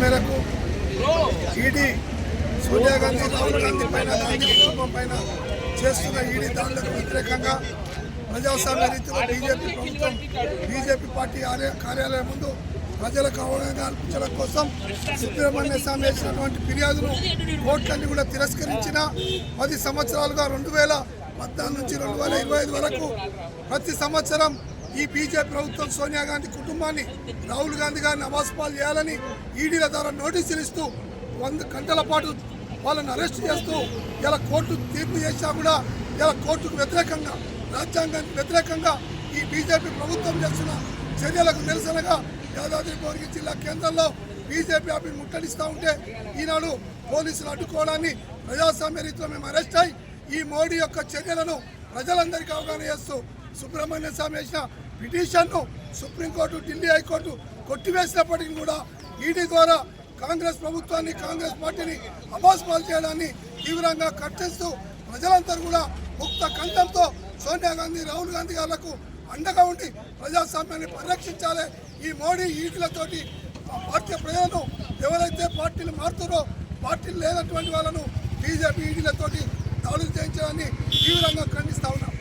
మేరకు ఈడీ సోనియా గాంధీ రాహుల్ గాంధీ పైన గాంధీ కుటుంబం పైన చేస్తున్న ఈడీ దాడులకు వ్యతిరేకంగా ప్రజాస్వామ్య రీతిలో బీజేపీ ప్రభుత్వం బీజేపీ పార్టీ కార్యాలయం ముందు ప్రజలకు అవగాహన కల్పించడం కోసం సుబ్రహ్మణ్య స్వామి వేసినటువంటి ఫిర్యాదును కోర్టులన్నీ కూడా తిరస్కరించిన పది సంవత్సరాలుగా రెండు వేల పద్నాలుగు నుంచి రెండు వేల ఇరవై ఐదు వరకు ప్రతి సంవత్సరం ఈ బీజేపీ ప్రభుత్వం సోనియా గాంధీ కుటుంబాన్ని రాహుల్ గాంధీ గారిని అవాస్పాలు చేయాలని ఈడీల ద్వారా నోటీసులు ఇస్తూ వంద గంటల పాటు వాళ్ళని అరెస్ట్ చేస్తూ ఇలా కోర్టు తీర్పు చేసినా కూడా ఇలా కోర్టుకు వ్యతిరేకంగా రాజ్యాంగానికి వ్యతిరేకంగా ఈ బీజేపీ ప్రభుత్వం చేస్తున్న చర్యలకు నిరసనగా యాదాద్రి భువనగిరి జిల్లా కేంద్రంలో బీజేపీ ఆఫీస్ ముట్టడిస్తూ ఉంటే ఈనాడు పోలీసులు అడ్డుకోవడాన్ని ప్రజాస్వామ్య రీతిలో మేము అరెస్ట్ అయి ఈ మోడీ యొక్క చర్యలను ప్రజలందరికీ అవగాహన చేస్తూ సుబ్రహ్మణ్య స్వామి వేసిన పిటిషన్ను సుప్రీంకోర్టు ఢిల్లీ హైకోర్టు కొట్టివేసినప్పటికీ కూడా ఈడీ ద్వారా కాంగ్రెస్ ప్రభుత్వాన్ని కాంగ్రెస్ పార్టీని అబాస్పాలు చేయడాన్ని తీవ్రంగా కట్టిస్తూ ప్రజలందరూ కూడా ముక్త కంఠంతో సోనియా గాంధీ రాహుల్ గాంధీ గారులకు అండగా ఉండి ప్రజాస్వామ్యాన్ని పరిరక్షించాలి. ఈ మోడీ ఈటలతోటి పార్టీ ప్రజలను ఎవరైతే పార్టీలు మారుతారో పార్టీలు లేనటువంటి వాళ్ళను బీజేపీ ఈడీలతోటి దాడులు చేయించడాన్ని తీవ్రంగా ఖండిస్తా ఉన్నాం.